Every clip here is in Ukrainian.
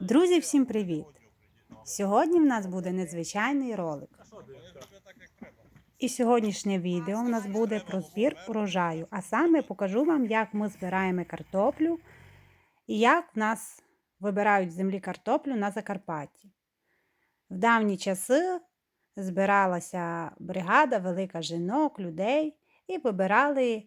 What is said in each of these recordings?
Друзі, всім привіт! Сьогодні в нас буде незвичайний ролик. І сьогоднішнє відео в нас буде про збір урожаю, а саме покажу вам, як ми збираємо картоплю і як в нас вибирають з землі картоплю на Закарпатті. В давні часи збиралася бригада, велика жінок, людей і вибирали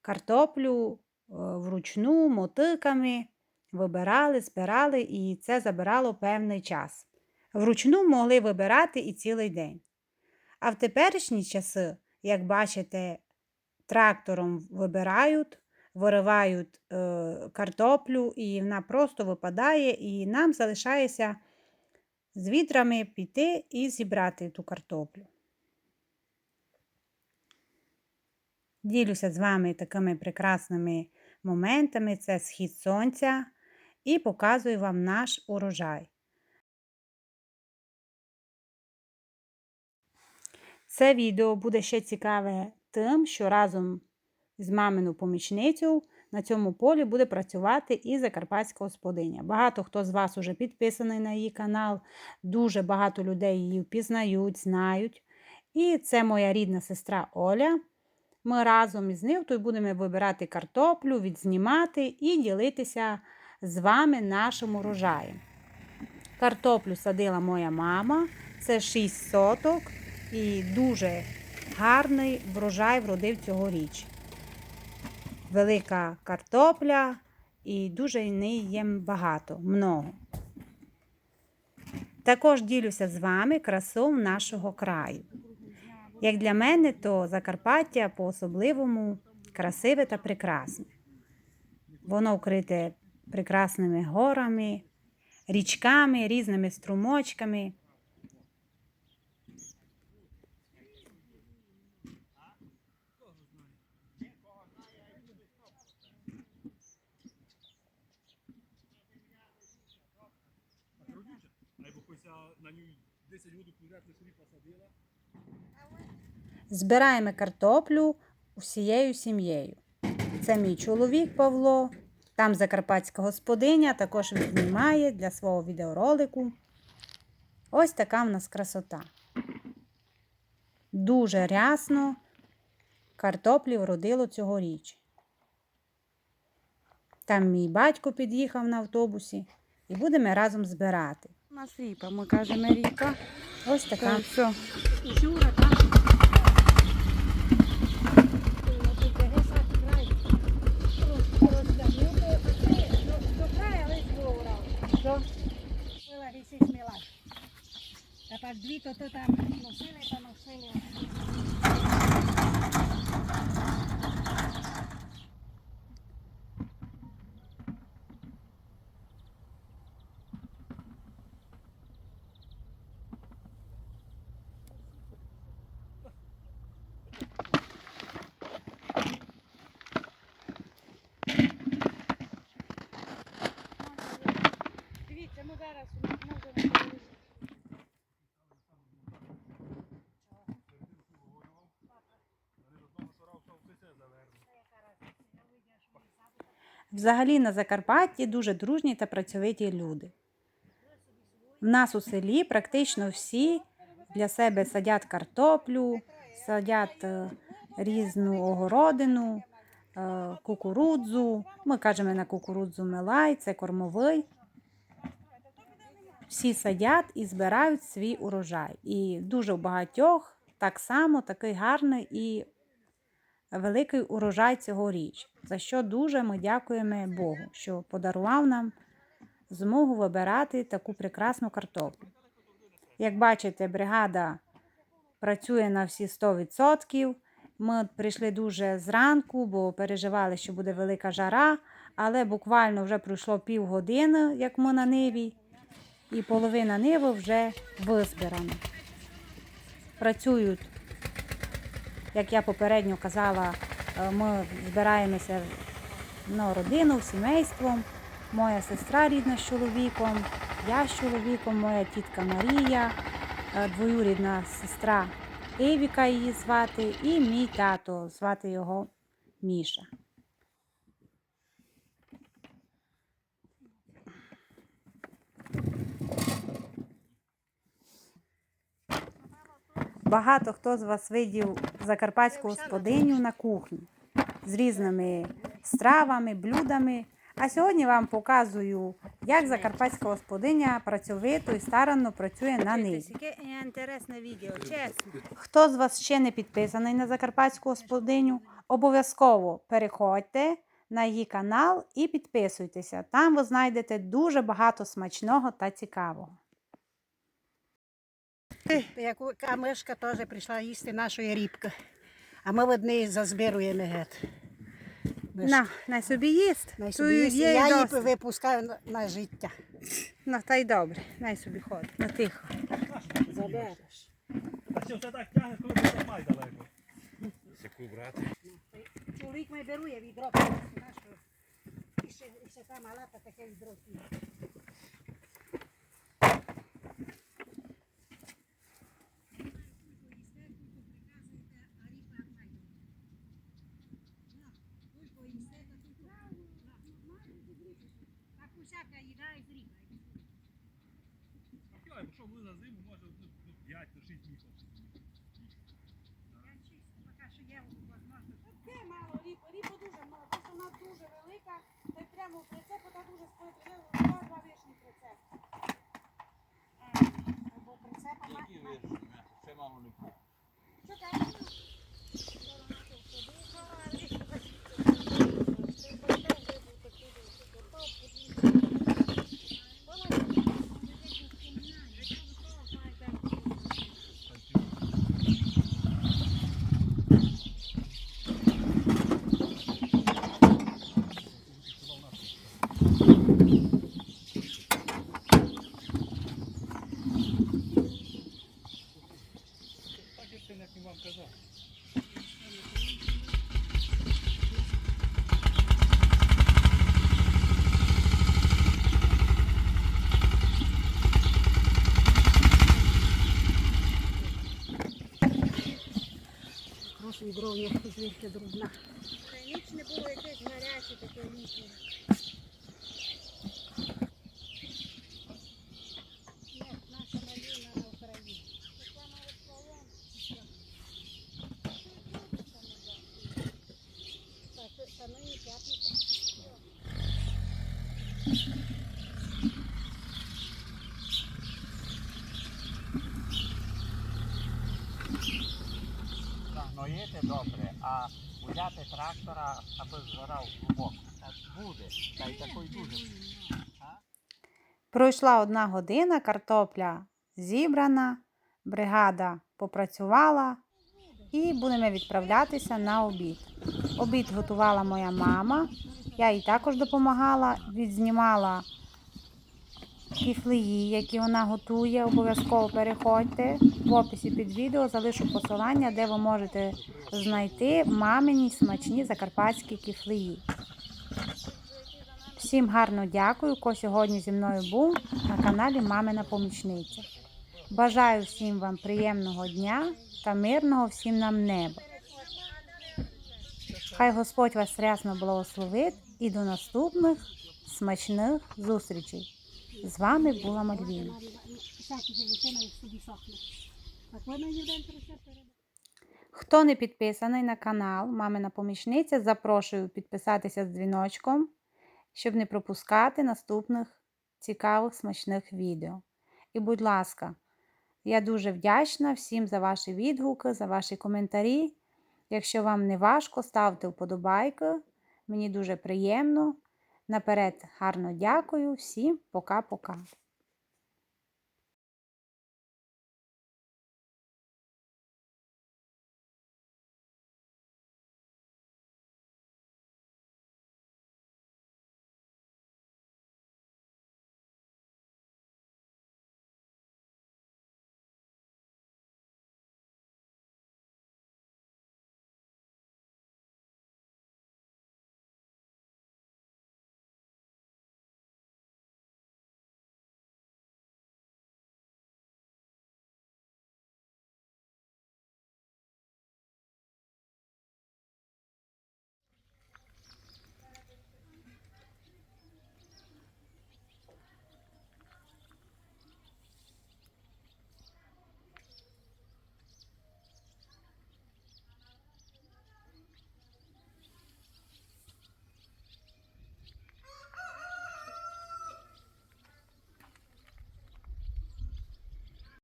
картоплю е, вручну, мотиками вибирали, збирали, і це забирало певний час. Вручну могли вибирати і цілий день. А в теперішні часи, як бачите, трактором вибирають, виривають е, картоплю, і вона просто випадає, і нам залишається з відрами піти і зібрати ту картоплю. Ділюся з вами такими прекрасними моментами. Це схід сонця і показую вам наш урожай. Це відео буде ще цікаве тим, що разом з маминою помічницею на цьому полі буде працювати і закарпатська господиня. Багато хто з вас уже підписаний на її канал, дуже багато людей її впізнають, знають. І це моя рідна сестра Оля. Ми разом із нею будемо вибирати картоплю, відзнімати і ділитися з вами нашим урожаєм. Картоплю садила моя мама, це 6 соток і дуже гарний врожай вродив цьогоріч. Велика картопля і дуже неї є багато, много. Також ділюся з вами красою нашого краю. Як для мене, то Закарпаття по-особливому красиве та прекрасне. Воно вкрите прекрасними горами, річками, різними струмочками. Або хоч на ній 10 годин підряд не собі посадила. Збираємо картоплю усією сім'єю. Це мій чоловік Павло, там закарпатська господиня, також віднімає для свого відеоролику. Ось така в нас красота. Дуже рясно картоплі вродило цьогоріч. Там мій батько під'їхав на автобусі і будемо разом збирати. У нас ріпа, ми кажемо ріпа. Ось така. Так, все. Тепер дві то то там носили та носили. Дивіться, ми зараз можемо. Взагалі на Закарпатті дуже дружні та працьовиті люди. В нас у селі практично всі для себе садять картоплю, садять е, різну огородину, е, кукурудзу. Ми кажемо на кукурудзу мелай, це кормовий. Всі садять і збирають свій урожай. І дуже в багатьох так само такий гарний і великий урожай цьогоріч, за що дуже ми дякуємо Богу, що подарував нам змогу вибирати таку прекрасну картоплю. Як бачите, бригада працює на всі 100%. Ми прийшли дуже зранку, бо переживали, що буде велика жара, але буквально вже пройшло півгодини, як ми на ниві, і половина ниви вже визбирана. Працюють як я попередньо казала, е, ми збираємося на родину, сімейством. Моя сестра рідна з чоловіком, я з чоловіком, моя тітка Марія, е, двоюрідна сестра Евіка її звати, і мій тато, звати його Міша. Багато хто з вас видів закарпатську господиню на кухні з різними стравами, блюдами. А сьогодні вам показую, як закарпатська господиня працьовито і старанно працює на ниві. Хто з вас ще не підписаний на закарпатську господиню, обов'язково переходьте на її канал і підписуйтеся. Там ви знайдете дуже багато смачного та цікавого. Як а мишка теж прийшла їсти нашої рібки. А ми в одній зазбируємо гет. На, на собі їсть. Най собі їсти. є Я її досить. випускаю на, на життя. Ну, та й добре, най собі ходить, на тихо. Забереш. А ще все так тягне, коли ти замай далеко. Яку брати? Чоловік має берує відро. нашу. І ще, і ще та малата таке відро. Так їда і зріба. А якщо ми за зиму, може ну, ну, 5 до 6 днів. Я чисто, поки що є можливість. Таке мало, ріпа, ріпа дуже мало, тому що вона дуже велика, та й прямо в прицепу та дуже складно, вже два два вишні прицеп. Або прицепа Які має. вирішили? Ще мало не було. Що кажеш? Так вам казав. Прошу відро, я звідки дружна. Ніч не було якесь гаряче таке ніч. Нагноїти добре, а взяти трактора, аби згорав глибоко. Так буде, та й такий дуже. Пройшла одна година, картопля зібрана, бригада попрацювала і будемо відправлятися на обід. Обід готувала моя мама, я їй також допомагала, відзнімала кіфлеї, які вона готує. Обов'язково переходьте. В описі під відео залишу посилання, де ви можете знайти мамині смачні закарпатські кіфлеї. Всім гарно дякую, хто сьогодні зі мною був на каналі Мамина Помічниця. Бажаю всім вам приємного дня та мирного всім нам неба. Хай Господь вас рясно благословить і до наступних смачних зустрічей. З вами була Мальвіна. Хто не підписаний на канал Мамина Помічниця, запрошую підписатися з дзвіночком, щоб не пропускати наступних цікавих смачних відео. І, будь ласка, я дуже вдячна всім за ваші відгуки, за ваші коментарі. Якщо вам не важко, ставте вподобайки. Мені дуже приємно. Наперед гарно дякую. Всім пока-пока.